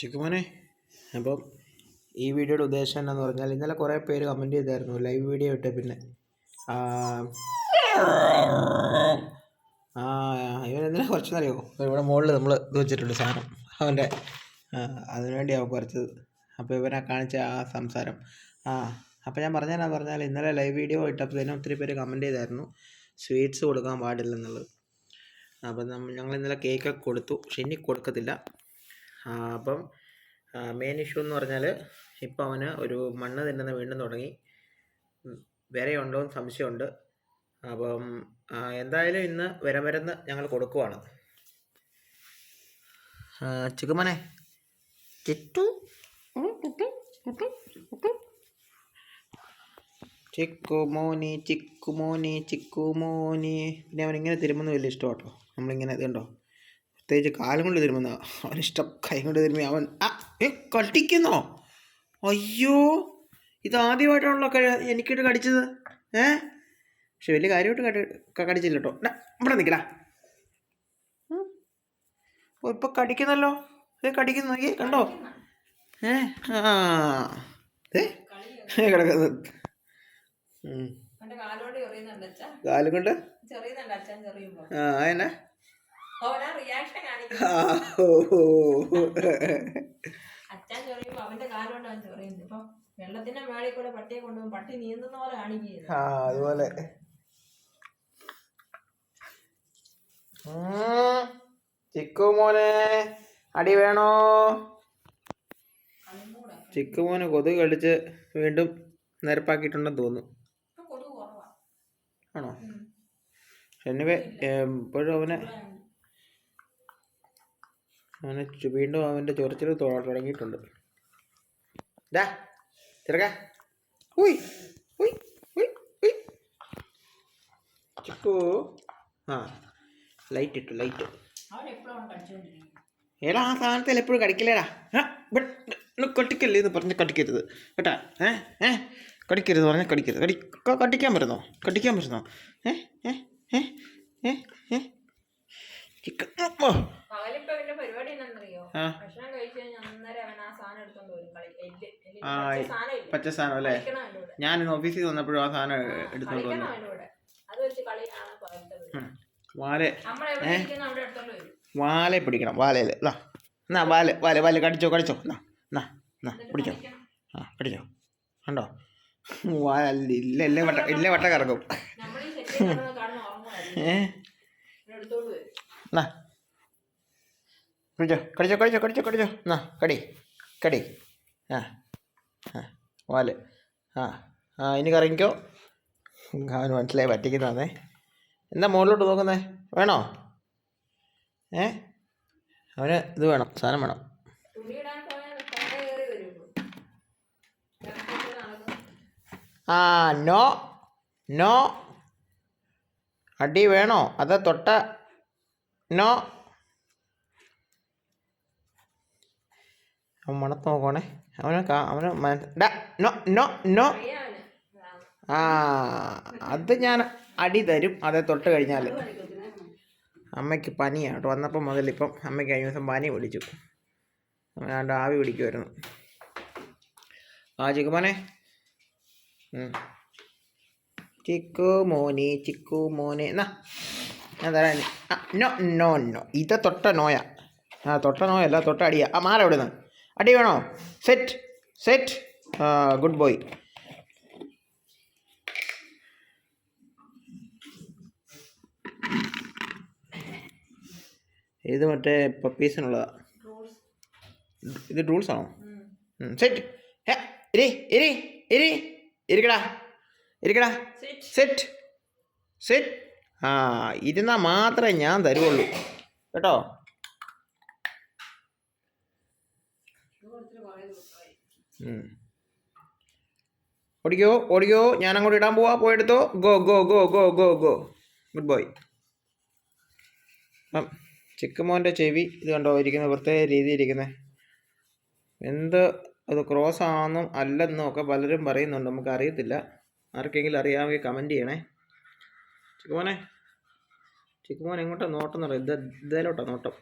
ചിക്കുമോനെ അപ്പം ഈ വീഡിയോയുടെ ഉദ്ദേശം എന്നാന്ന് പറഞ്ഞാൽ ഇന്നലെ കുറേ പേര് കമന്റ് ചെയ്തായിരുന്നു ലൈവ് വീഡിയോ ഇട്ട് പിന്നെ. ആ ഇവൻ എന്തിനാ കുറച്ചെന്നറിയോ ഇവിടെ മുകളിൽ നമ്മൾ ഇത് വെച്ചിട്ടുണ്ട് സാധനം. അവന്റെ അതിനുവേണ്ടി അവൻ കുറച്ചത് അപ്പോൾ ഇവനെ കാണിച്ച ആ സംസാരം. ആ അപ്പോൾ ഞാൻ പറഞ്ഞതെന്നു പറഞ്ഞാൽ ഇന്നലെ ലൈവ് വീഡിയോ ഇട്ടപ്പോഴത്തേനും ഒത്തിരി പേര് കമന്റ് ചെയ്തായിരുന്നു. സ്വീറ്റ്സ് കൊടുക്കാൻ പാടില്ലെന്നുള്ളത്. അപ്പം നമ്മൾ ഞങ്ങൾ ഇന്നലെ കേക്കൊക്കെ കൊടുത്തു. പക്ഷെ ഇനി കൊടുക്കത്തില്ല. അപ്പം മെയിൻ ഇഷ്യൂ എന്ന് പറഞ്ഞാൽ ഇപ്പം അവന് ഒരു മണ്ണ് തിന്നുന്ന വീണ്ടും തുടങ്ങി. വേറെ വിരയുണ്ടോ എന്ന് സംശയമുണ്ട്. അപ്പം എന്തായാലും ഇന്ന് വരം മരുന്ന് ഞങ്ങൾ കൊടുക്കുവാണ്. ചിക്കുമോനെ. ചിറ്റു. ചിക്കുമോനി ചിക്കുമോനി ചിക്കുമോനി. പിന്നെ അവനിങ്ങനെ തിരുമുന്ന വലിയ ഇഷ്ടമാട്ടോ. നമ്മളിങ്ങനെ ഇതുണ്ടോ പ്രത്യേകിച്ച് കാലം കൊണ്ട് തിരുമുന്ന അവനിഷ്ടം കൈ കൊണ്ട് തിരുമ്മി അവൻ ആ ഏ കടിക്കുന്നോ അയ്യോ ഇത് ആദ്യമായിട്ടാണല്ലോ കഴി എനിക്കിട്ട് കടിച്ചത്. ഏ? പക്ഷെ വലിയ കാര്യമായിട്ട് കടി കടിച്ചില്ല കേട്ടോ ഇവിടെ നിൽക്കടാ ഓ ഇപ്പൊ കടിക്കുന്നല്ലോ? ഏ കടിക്കുന്നു. നോക്കി കണ്ടോ? ഏ ആ ഏ കിടക്കുന്നത് കാലുകൊണ്ട് ആ അതന്നെ? ഓനാ റിയാക്ഷൻ കാണിക്കും. അച്ഛൻ ചെറിയുമ്പോ അവന്റെ കാലോണ്ട് അവൻ ചൊറിയുന്നു ഇപ്പൊ വെള്ളത്തിന്റെ മേളിൽ കൂടെ പട്ടിയെ കൊണ്ടുപോകും പട്ടി നീന്തുന്ന പോലെ കാണിക്കുന്നത് അതുപോലെ. ചിക്കു മോനെ അടി വേണോ? ചിക്കു മോന് കൊതുക് കളിച്ച് വീണ്ടും നിരപ്പാക്കിയിട്ടുണ്ടെന്ന് തോന്നുന്നു. ആണോ? എന്നിവ എനിവേ ഇപ്പോഴും അവനെ അവനെ വീണ്ടും അവന്റെ ചൊറിച്ചിൽ തുടങ്ങിയിട്ടുണ്ട്. ഡാ ചെറുക്ക. ഉയ് ആ ലൈറ്റ് ഇട്ടു ലൈറ്റ് എടാ ആ സാധനത്തിൽ എപ്പോഴും കടിക്കില്ലേടാ? കടിക്കല്ലേ എന്ന് പറഞ്ഞ് കടിക്കരുത്. കേട്ടാ ഏ ഏ കടിക്കരുത് പറഞ്ഞാൽ കടിക്കരുത്. കടി കടിക്കാൻ പറ്റുന്നോ കടിക്കാൻ പറ്റുന്നോ ഏ ഏ ഏ ഏ ഏ. ചിക്കൻ ആ. പച്ച സാധനം അല്ലേ? ഞാൻ ഓഫീസിൽ വന്നപ്പോഴും ആ സാധനം എടുത്തോണ്ട് വന്നു. വാല. വാലെ പിടിക്കണം വാലയിൽ എന്നാ വാല വാല വാൽ കടിച്ചോ കടിച്ചോ. എന്നാ എന്നാ എന്നാ പിടിച്ചോ. ആ പിടിച്ചോ കണ്ടോ? വാല ഇല്ല ഇല്ല വട്ട ഇല്ല വട്ട കറക്കും ഏ? എന്നാ കുടിച്ചോ കടിച്ചോ കടിച്ചോ കടിച്ചോ കടിച്ചോ എന്നാ കടി കടി. ആ ആ വാൽ. ആ ആ ഇനി കറങ്ങിക്കോ അവന് മനസ്സിലായി പറ്റിക്കുന്നതാണേ. എന്താ മുകളിലോട്ട് നോക്കുന്നേ? വേണോ? ഏ? അവന് ഇത് വേണം സാധനം വേണം. ആ നോ നോ. അടി വേണോ? അത് തൊട്ട നോ അവൻ മണത്ത് നോക്കണേ അവന് അവന് മന- നോ നോ നോ. ആ അത് ഞാൻ അടി തരും. അതെ തൊട്ട് കഴിഞ്ഞാൽ അമ്മയ്ക്ക് പനിയാണ് വന്നപ്പോൾ മുതൽ ഇപ്പം അമ്മയ്ക്ക് കഴിഞ്ഞ ദിവസം പനി പിടിച്ചു. അവനാണ്ട് ആവി പിടിക്കുമായിരുന്നു ആ ചിക്കുമോനെ ഉം. ചിക്കു മോനെ ചിക്കു മോനെ. എന്നാ തരാം നോ നോ നോ. ഇത് തൊട്ട നോയ. ആ തൊട്ട നോയല്ല തൊട്ട അടിയാ. ആ മാറ എവിടെ നിന്ന് അടി വേണോ? Set sit. ഗുഡ് ബോയ് ഇത് മറ്റേ പപ്പീസിനുള്ളതാ. ഇത് റൂൾസ് ആണോ? സെറ്റ് ഇരി ഇരി ഇരി. ഇരിക്കടാ. ഇരിക്കടാ. സെറ്റ് സെറ്റ് ആ ഇരുന്നാൽ മാത്രമേ ഞാൻ തരുള്ളൂ കേട്ടോ. ഓടിക്കോ ഓടിക്കോ. ഞാൻ അങ്ങോട്ട് ഇടാൻ പോവാ. പോയെടുത്തോ go go go go go go. Good boy. അപ്പം ചിക്കുമോന്റെ ചെവി ഇത് കണ്ടോ? ഇരിക്കുന്നത് പ്രത്യേക രീതി ഇരിക്കുന്നത് എന്ത് അത് ക്രോസ് ആണെന്നും അല്ലെന്നും ഒക്കെ പലരും പറയുന്നുണ്ട്. നമുക്ക് അറിയത്തില്ല ആർക്കെങ്കിലും അറിയാമെങ്കിൽ കമന്റ് ചെയ്യണേ. ചിക്കുമോനെ? ചിക്കുമോൻ എങ്ങോട്ടാ നോട്ടം എന്ന് പറയും ഇത് ഇതേലോട്ടാ നോട്ടം.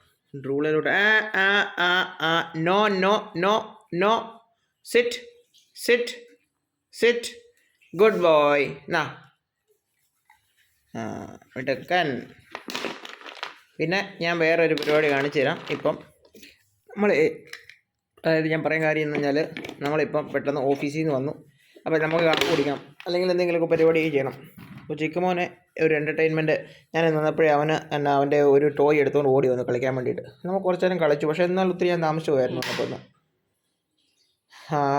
ഡ്രൂളിലോട്ട് ആ ആ ആ ആ. No no no no. Sit sit sit good boy നാ മിടുക്കൻ പിന്നെ ഞാൻ വേറൊരു പരിപാടി കാണിച്ചു തരാം. ഇപ്പം നമ്മൾ അതായത് ഞാൻ പറയാൻ കാര്യം എന്ന് പറഞ്ഞാൽ നമ്മളിപ്പം പെട്ടെന്ന് ഓഫീസിൽ നിന്ന് വന്നു. അപ്പോൾ നമുക്ക് കാപ്പി കുടിക്കാം. അല്ലെങ്കിൽ എന്തെങ്കിലുമൊക്കെ പരിപാടി ചെയ്യണം. അപ്പോൾ ചിക്കുമോനെ ഒരു എന്റർടൈൻമെന്റ് ഞാൻ നിന്നപ്പോഴേ അവന് എന്നാ അവന്റെ ഒരു ടോയ് എടുത്തുകൊണ്ട് ഓടി വന്നു കളിക്കാൻ വേണ്ടിയിട്ട്. നമ്മൾ കുറച്ച് നേരം കളിച്ചു. പക്ഷേ എന്നാൽ ഒത്തിരി ഞാൻ താമസിച്ചു പോയായിരുന്നു അപ്പോൾ ഒന്ന്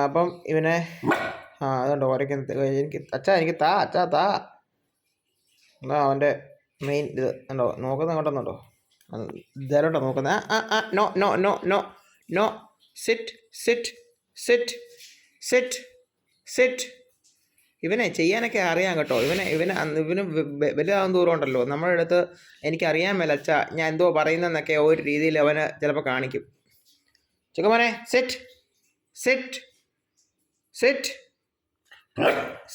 അപ്പം ഇവനെ ആ അതുകൊണ്ട് ഓരയ്ക്ക് എനിക്ക് അച്ഛാ എനിക്ക് താ അച്ഛാ താ. എന്നാ അവന്റെ മെയിൻ ഇത്. ഉണ്ടോ നോക്കുന്ന അങ്ങോട്ടൊന്നുണ്ടോ ഇതാരോട്ടോ നോക്കുന്നത് ആ ആ ആ no no no no no sit sit sit sit sit ഇവനെ ചെയ്യാനൊക്കെ അറിയാം കേട്ടോ. ഇവനെ ഇവന് ഇവന് വലുതാകും ദൂരം ഉണ്ടല്ലോ. നമ്മുടെ അടുത്ത് എനിക്കറിയാൻ മേല അച്ഛാ ഞാൻ എന്തോ പറയുന്നതെന്നൊക്കെ ഒരു രീതിയിൽ അവന് ചിലപ്പോൾ കാണിക്കും. ചെക്കമോനെ sit sit sit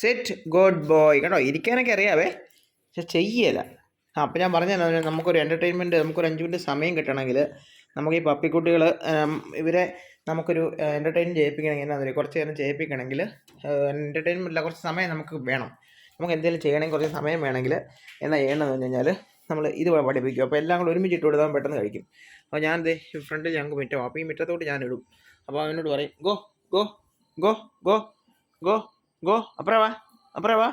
sit good boy കേട്ടോ ഇരിക്കാനൊക്കെ അറിയാവേ. പക്ഷെ ചെയ്യല. ആ അപ്പം ഞാൻ പറഞ്ഞ നമുക്കൊരു എന്റർടൈൻമെന്റ് നമുക്കൊരു അഞ്ച് മിനിറ്റ് സമയം കിട്ടണമെങ്കിൽ നമുക്ക് ഈ പപ്പിക്കുട്ടികൾ ഇവരെ നമുക്കൊരു എന്റർടൈൻ ചെയ്യിപ്പിക്കണമെങ്കിൽ എന്നാ കുറച്ച് നേരം ചെയ്യിപ്പിക്കണമെങ്കിൽ എന്റർടൈൻമെന്റില്ല കുറച്ച് സമയം നമുക്ക് വേണം. നമുക്ക് എന്തെങ്കിലും ചെയ്യണമെങ്കിൽ കുറച്ച് സമയം വേണമെങ്കിൽ എന്നാ ചെയ്യണമെന്ന് പറഞ്ഞു കഴിഞ്ഞാൽ നമ്മൾ ഇത് പഠിപ്പിക്കും. അപ്പോൾ എല്ലാം കൂടെ ഒരുമിച്ച് ഇട്ട് കൊടുത്താൽ പെട്ടെന്ന് കഴിക്കും. അപ്പോൾ ഞാൻ ദേ ഫ്രണ്ടിൽ ഞങ്ങൾക്ക് മിറ്റം അപ്പോൾ ഈ മിറ്റത്തോട്ട് ഞാൻ ഇടും അപ്പോൾ അവനോട് പറയും go go go go go go അപ്പുറവാ അപ്പുറവാ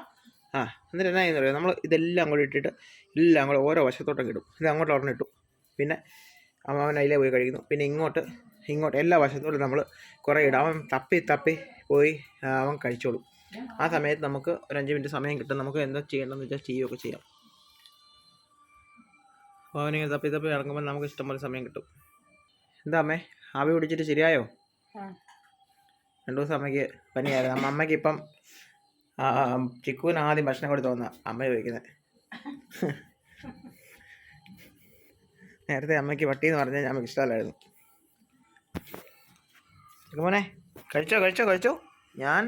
ആ എന്നിട്ട് എന്നാ ചെയ്യുന്നത് നമ്മൾ ഇതെല്ലാം കൂടി ഇട്ടിട്ട് എല്ലാം കൂടെ ഓരോ വശത്തോട്ടൊക്കെ ഇടും. ഇത് അങ്ങോട്ട് ഒരെണ്ണം ഇട്ടു. പിന്നെ അവൻ അതിലേ പോയി കഴിക്കുന്നു. പിന്നെ ഇങ്ങോട്ട് ഇങ്ങോട്ട് എല്ലാ വശത്തോട്ടും നമ്മൾ കുറേ ഇടും. അവൻ തപ്പി തപ്പി പോയി അവൻ കഴിച്ചോളും. ആ സമയത്ത് നമുക്ക് ഒരു അഞ്ച് മിനിറ്റ് സമയം കിട്ടും. നമുക്ക് എന്താ ചെയ്യേണ്ടതെന്ന് വെച്ചാൽ ചെയ്യുകയൊക്കെ ചെയ്യാം. അപ്പോൾ അവനിങ്ങനെ തപ്പി തപ്പി ഇറങ്ങുമ്പോൾ നമുക്ക് ഇഷ്ടംപോലെ സമയം കിട്ടും. എന്താ അമ്മേ? ആവി പിടിച്ചിട്ട് ശരിയായോ. രണ്ടു ദിവസം അമ്മയ്ക്ക് പനിയായിരുന്നു. അമ്മ അമ്മയ്ക്ക് ഇപ്പം ചിക്കുവിന് ആദ്യം ഭക്ഷണം കൊടുത്തു വന്ന. അമ്മ ചോദിക്കുന്നത് നേരത്തെ അമ്മയ്ക്ക് പട്ടി എന്ന് പറഞ്ഞാൽ നമുക്ക് ഇഷ്ടമല്ലായിരുന്നു മോനെ. കഴിച്ചോ കഴിച്ചോ കഴിച്ചോ. ഞാൻ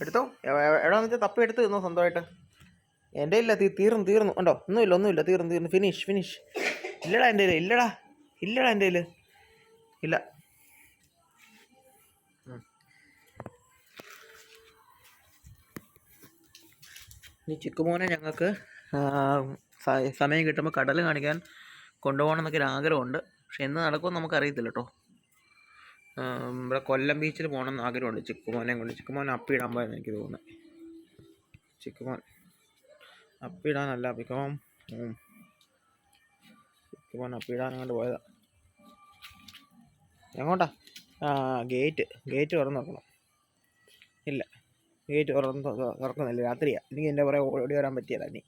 എടുത്തോ? എവിടെ വെച്ചാൽ തപ്പി എടുത്ത് തിന്നോ സ്വന്തമായിട്ട്. എന്റെ ഇല്ല തീ തീർന്നു തീർന്നു. ഉണ്ടോ? ഒന്നുമില്ല ഒന്നുമില്ല തീർന്നു തീർന്നു. ഫിനിഷ് ഫിനിഷ് ഇല്ലടാ എന്റെ കയ്യിൽ ഇല്ലടാ. ഇല്ലടാ എന്റെ കയ്യിൽ ഇല്ല. ഇനി ചിക്കുമോനെ ഞങ്ങൾക്ക് സമയം കിട്ടുമ്പോൾ കടൽ കാണിക്കാൻ കൊണ്ടുപോകണം എന്നൊക്കെ ഒരു ആഗ്രഹമുണ്ട്. പക്ഷെ എന്ന് നടക്കുമെന്ന് നമുക്കറിയത്തില്ല കേട്ടോ. ഇവിടെ കൊല്ലം ബീച്ചിൽ പോകണം എന്ന് ആഗ്രഹമുണ്ട്. ചിക്കുമോനെ കൊണ്ട്. ചിക്കുമോൻ അപ്പിടാൻ പോയെന്ന് എനിക്ക് തോന്നുന്നത് ചിക്കുമോൻ അപ്പിയിടാനല്ല പിക്കോം ചിക്കുമോൻ അപ്പിടാൻ അങ്ങോട്ട് പോയതാ. എങ്ങോട്ടാ? ആ ഗേറ്റ് ഗേറ്റ് തുറന്ന് നോക്കണം ഇല്ല. ഗേറ്റ് തുറന്ന് തുറക്കുന്നില്ല. രാത്രിയാണ് എനിക്ക് എന്റെ പുറകെ ഓടി വരാൻ പറ്റിയല്ല ഇനി.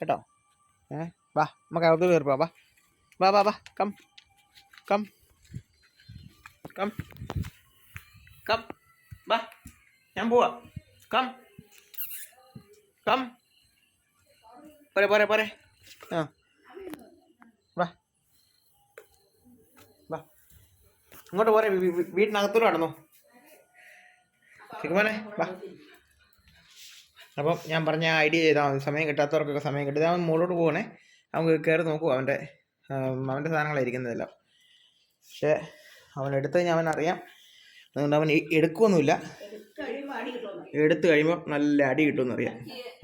കേട്ടോ? ഏ? വാ നമുക്ക് അകത്ത് കയറി പോവാം വാ വാ വാ വാ കം കം കം കം വാ ഞാൻ പോവാ കം കം പോരെ പോരെ പോരെ ആ വാ വാ ഇങ്ങോട്ട് പോരെ വീ- വീ- വീട്ടിനകത്തോട്ട് കടന്നു വാ. അപ്പം ഞാൻ പറഞ്ഞ ഐഡിയ ചെയ്താൽ മതി. സമയം കിട്ടാത്തവർക്കൊക്കെ സമയം കിട്ടും. അവൻ മുകളിലോട്ട് പോകണേ. അവൻ കയറി നോക്കൂ അവന്റെ അവന്റെ സാധനങ്ങളായിരിക്കുന്നതെല്ലാം പക്ഷേ അവൻ എടുത്തു കഴിഞ്ഞാൽ അവൻ അറിയാം. അതുകൊണ്ട് അവൻ എടുക്കുമൊന്നുമില്ല എടുത്തു കഴിയുമ്പോൾ നല്ല അടി കിട്ടുമെന്ന് അറിയാം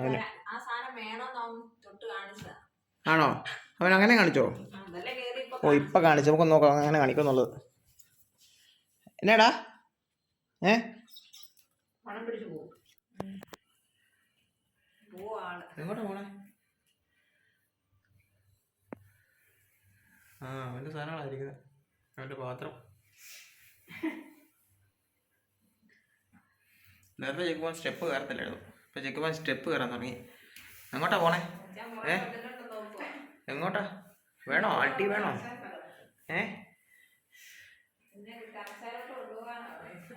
അവന്. ആണോ? അവൻ അങ്ങനെ കാണിച്ചോ? ഓ ഇപ്പൊ കാണിച്ചു. നമുക്ക് നോക്കാം അങ്ങനെ കാണിക്കുന്നുള്ളത് എന്നാടാ? ഏ? എങ്ങോട്ടാ പോണേ? ആ അവന്റെ സാധനങ്ങളായിരിക്കുന്നത് അവന്റെ പാത്രം. നേരത്തെ ചെക്കുമ്പോൾ സ്റ്റെപ്പ് കയറത്തില്ലായിരുന്നു. ഇപ്പം ചെക്കുമ്പോൾ സ്റ്റെപ്പ് കയറാൻ തുടങ്ങി. എങ്ങോട്ടാ പോണേ? ഏ? എങ്ങോട്ടാ? വേണോ? ആൾട്ടി വേണോ? ഏ?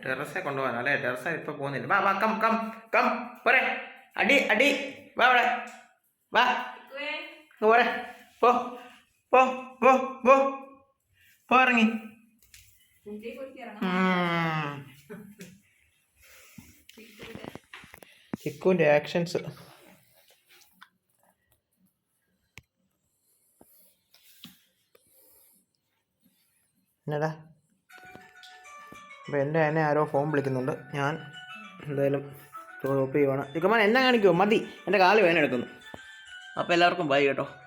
ടെറസെ കൊണ്ടുപോകാൻ അല്ലേ? ടെറസ ഇപ്പം പോകുന്നില്ല. വാ വാ കം കം കം പോരെ. അടി അടി. വാ അവിടെ. വാ. പോരെ. പോ പോ. പോ പോ. പോ ഇറങ്ങി. ചിക്കുവിന്റെ ആക്ഷൻസ് എന്നടാ? അപ്പോൾ എന്റെ എന്നെ ആരോ ഫോൺ വിളിക്കുന്നുണ്ട്. ഞാൻ എന്തായാലും സ്റ്റോപ്പ് ചെയ്യുവാണ് ചിക്കമ്മ എന്നെ കാണിക്കുമോ മതി. എന്റെ കാൽ വേദന എടുക്കുന്നു. അപ്പോൾ എല്ലാവർക്കും ബൈ കേട്ടോ.